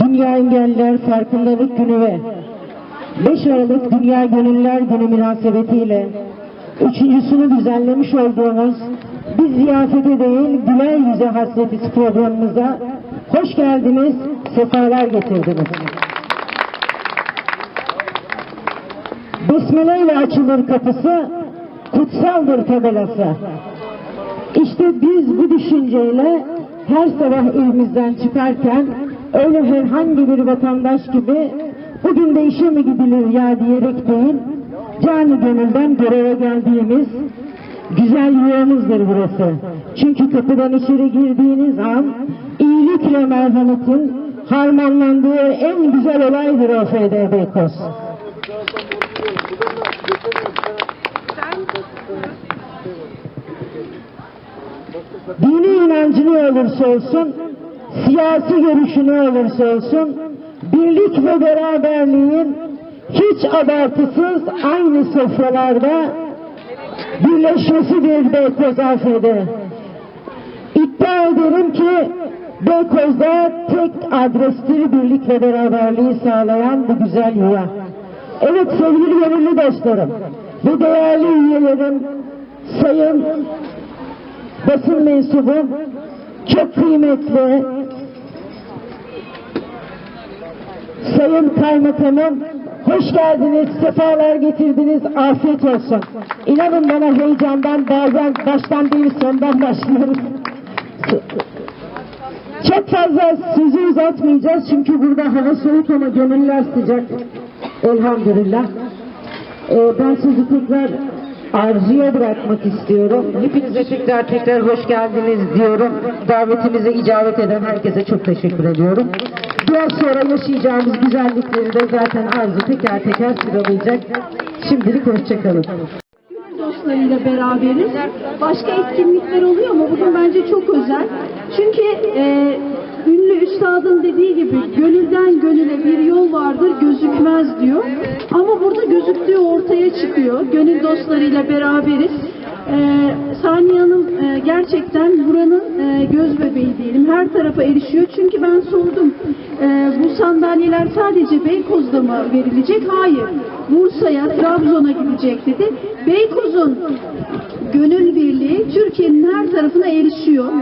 Dünya Engelliler Farkındalık Günü ve 5 Aralık Dünya Gönüllüler Günü münasebetiyle üçüncüsünü düzenlemiş olduğumuz biz ziyafete değil güler yüze hasretiz programımıza hoş geldiniz, sefalar getirdiniz. Besmele ile açılır kapısı, kutsaldır tabelası. İşte biz bu düşünceyle her sabah evimizden çıkarken öyle herhangi bir vatandaş gibi bugün de işe mi gidilir ya diyerek değil, canı gönülden göreve geldiğimiz güzel yuvamızdır burası. Çünkü kapıdan içeri girdiğiniz an iyilikle merhametin harmanlandığı en güzel olaydır OFD Beykoz. dini inancı ne olursa olsun, siyasi görüşü ne olursa olsun, birlik ve beraberliğin hiç abartısız aynı sofralarda birleşmesidir Beykoz AF'de. İddia ederim ki Beykoz'da tek adrestir birlik ve beraberliği sağlayan bu güzel yuva. Evet sevgili gönüllü dostlarım ve değerli üyelerim, sayın basın mensubu çok kıymetli Sayın Kaymakamım hoş geldiniz, sefalar getirdiniz, afiyet olsun. İnanın bana heyecandan bazen baştan değil sondan başlıyoruz. Çok fazla sözü uzatmayacağız çünkü burada hava soğuk ama gönüller sıcak. Elhamdülillah. Ee, ben sözü tekrar Arzu'ya bırakmak istiyorum. Hepinize tekrar tekrar hoş geldiniz diyorum. Davetimize icabet eden herkese çok teşekkür ediyorum. Biraz sonra yaşayacağımız güzellikleri de zaten Arzu teker teker sıralayacak. Şimdilik hoşçakalın. dostlarıyla beraberiz. Başka etkinlikler oluyor mu? Bugün bence çok özel. Çünkü e, ünlü üstadın dediği gibi gönülden gönüle bir yol vardır gözükmez diyor. Ama burada gözüktüğü ortaya çıkıyor. Gönül dostlarıyla beraberiz. E, Saniye Hanım e, gerçekten buranın e, göz diyelim. Her tarafa erişiyor. Çünkü ben sordum. e, bu sandalyeler sadece Beykoz'da mı verilecek? Hayır. Bursa'ya, Trabzon'a gidecek dedi. Beykoz'un gönül birliği Türkiye'nin her tarafına erişiyor.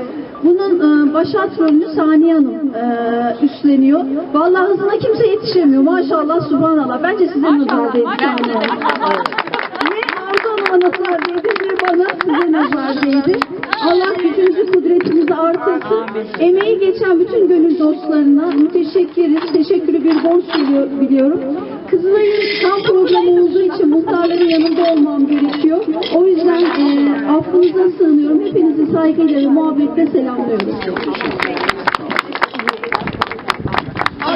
Bunun e, baş rolünü Saniye Hanım e, üstleniyor. Vallahi hızına kimse yetişemiyor. Maşallah, subhanallah. Bence size nazar değdi Saniye Hanım. Ne Arzu Hanım'a nazar değdi ne bana size nazar değdi. Allah gücünüzü kudretinizi artırsın. Emeği geçen bütün gönül dostlarına müteşekkiriz. Teşekkürü bir borç biliyor- biliyorum. Kızılay'ın tam programı olduğu için muhtarların yanında olmam gerekiyor. O yüzden e, affınıza sığınıyorum. Hepinizi saygıyla ve muhabbetle selamlıyorum.